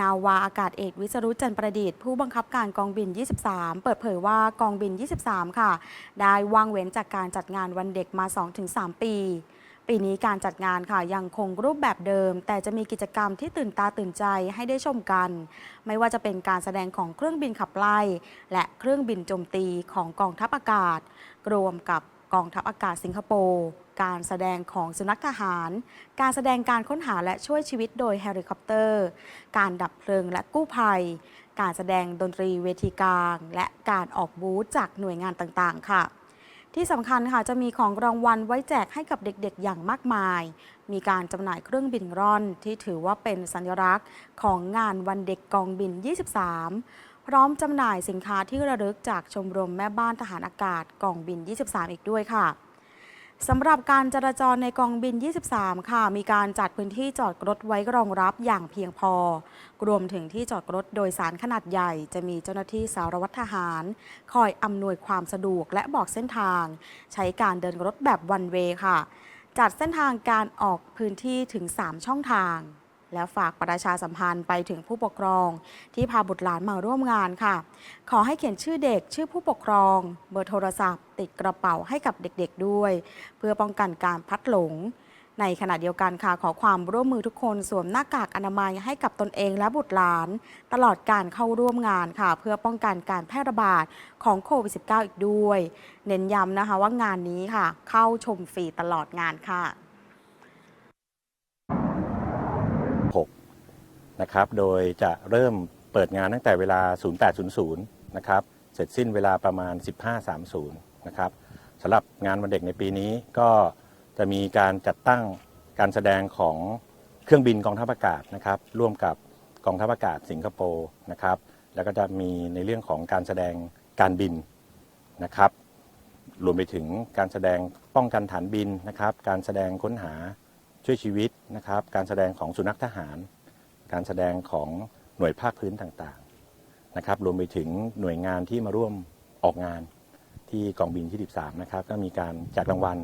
นาวาอากาศเอกวิศรุจันประดิษฐ์ผู้บังคับการกองบิน 23 เปิดเผยว่ากองบิน 23 ค่ะ ได้ว่างเว้นจากการจัดงานวันเด็กมา 2-3 ปี ปีนี้การจัดงานค่ะยังคงรูปแบบเดิม แต่จะมีกิจกรรมที่ตื่นตาตื่นใจให้ได้ชมกัน ไม่ว่าจะเป็นการแสดงของเครื่องบินขับไล่ และเครื่องบินโจมตีของกองทัพอากาศ รวมกับ กองทัพอากาศสิงคโปร์ การแสดงของสุนัขทหาร การแสดงการค้นหาและช่วยชีวิตโดยเฮลิคอปเตอร์ การดับเพลิงและกู้ภัย การแสดงดนตรีเวทีกลาง และการออกบูธจากหน่วยงานต่างๆ ค่ะ ที่สำคัญค่ะจะมีของรางวัลไว้แจกให้กับเด็กๆ อย่างมากมาย มีการจำหน่ายเครื่องบินร่อนที่ถือว่าเป็นสัญลักษณ์ของงานวันเด็กกองบิน 23 พร้อมจำหน่ายสินค้าที่ระลึกจากชมรมแม่บ้านทหารอากาศกองบิน 23 อีกด้วยค่ะสำหรับการจราจรในกองบิน 23 ค่ะ มีการจัดพื้นที่จอดรถไว้รองรับอย่างเพียงพอ รวมถึงที่จอดรถโดยสารขนาดใหญ่ จะมีเจ้าหน้าที่สารวัตรทหาร คอยอำนวยความสะดวกและบอกเส้นทาง ใช้การเดินรถแบบวันเวค่ะ จัดเส้นทางการออกพื้นที่ถึง 3 ช่องทาง และฝากประชาสัมพันธ์ไปถึงผู้ปกครอง ที่พาบุตรหลานมาร่วมงานค่ะ ขอให้เขียนชื่อเด็กชื่อผู้ปกครอง เบอร์โทรศัพท์ ติดกระเป๋าให้กับเด็กๆด้วย เพื่อป้องกันการพัดหลง ในขณะเดียวกันค่ะขอความร่วมมือทุกคนสวมหน้ากากอนามัยให้กับตนเองและบุตรหลาน ตลอดการเข้าร่วมงานค่ะ เพื่อป้องกันการแพร่ระบาดของโควิด -19 อีกด้วย เน้นย้ำนะคะว่างานนี้ค่ะ เข้าชมฟรีตลอดงานค่ะ นะครับ โดยจะเริ่มเปิดงานตั้งแต่เวลา 0800 นะครับ เสร็จสิ้นเวลาประมาณ 1530 นะครับสำหรับงานวันเด็กในปีนี้ก็จะมีการจัดตั้งการแสดงของเครื่องบินกองทัพอากาศนะครับ ร่วมกับกองทัพอากาศสิงคโปร์นะครับ แล้วก็จะมีในเรื่องของการแสดงการบินนะครับ รวมไปถึงการแสดงป้องกันฐานบินนะครับ การแสดงค้นหาช่วยชีวิตนะครับ การแสดงของสุนัขทหาร การแสดงของหน่วยภาคพื้นต่างๆนะครับรวมไปถึงหน่วยงานที่มาร่วมออกงานที่กองบินที่ 13 นะครับ ก็มีการจัดรางวัล